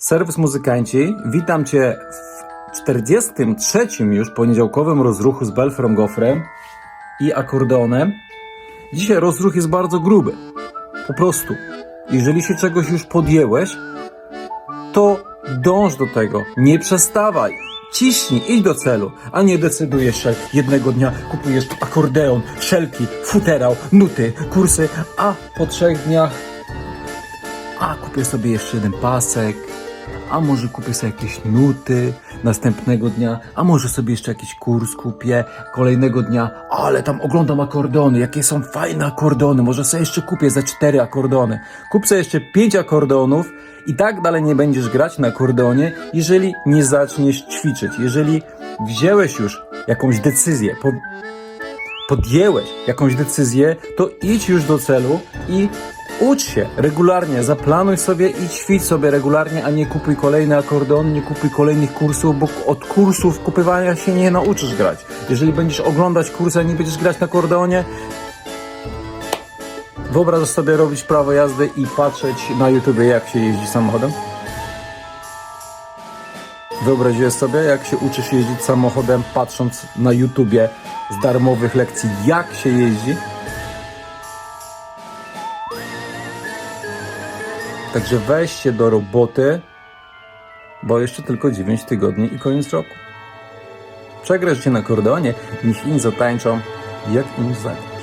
Serwis Muzykanci, witam Cię w 43. już poniedziałkowym rozruchu z Belfrem Gofrem i akordeonem. Dzisiaj rozruch jest bardzo gruby. Po prostu, jeżeli się czegoś już podjęłeś, to dąż do tego, nie przestawaj. Ciśnij, idź do celu, a nie decydujesz się jednego dnia kupujesz akordeon, szelki, futerał, nuty, kursy, a po trzech dniach a kupię sobie jeszcze jeden pasek, a może kupię sobie jakieś nuty następnego dnia, a może sobie jeszcze jakiś kurs kupię kolejnego dnia, ale tam oglądam akordeony, jakie są fajne akordeony, może sobie jeszcze kupię za cztery akordeony. Kup sobie jeszcze pięć akordeonów i tak dalej nie będziesz grać na akordeonie, jeżeli nie zaczniesz ćwiczyć, jeżeli wzięłeś już jakąś decyzję, po, podjęłeś jakąś decyzję, to idź już do celu i ucz się regularnie, zaplanuj sobie i ćwicz sobie regularnie, a nie kupuj kolejny akordeon, nie kupuj kolejnych kursów, bo od kursów kupywania się nie nauczysz grać. Jeżeli będziesz oglądać kursy, a nie będziesz grać na akordeonie, wyobraź sobie robić prawo jazdy i patrzeć na YouTube, jak się jeździ samochodem. Wyobraziłeś sobie, jak się uczysz jeździć samochodem, patrząc na YouTubie z darmowych lekcji, jak się jeździ? Także weź się do roboty, bo jeszcze tylko 9 tygodni i koniec roku. Przegrasz się na kordonie, niech inni zatańczą, jak im zajmie.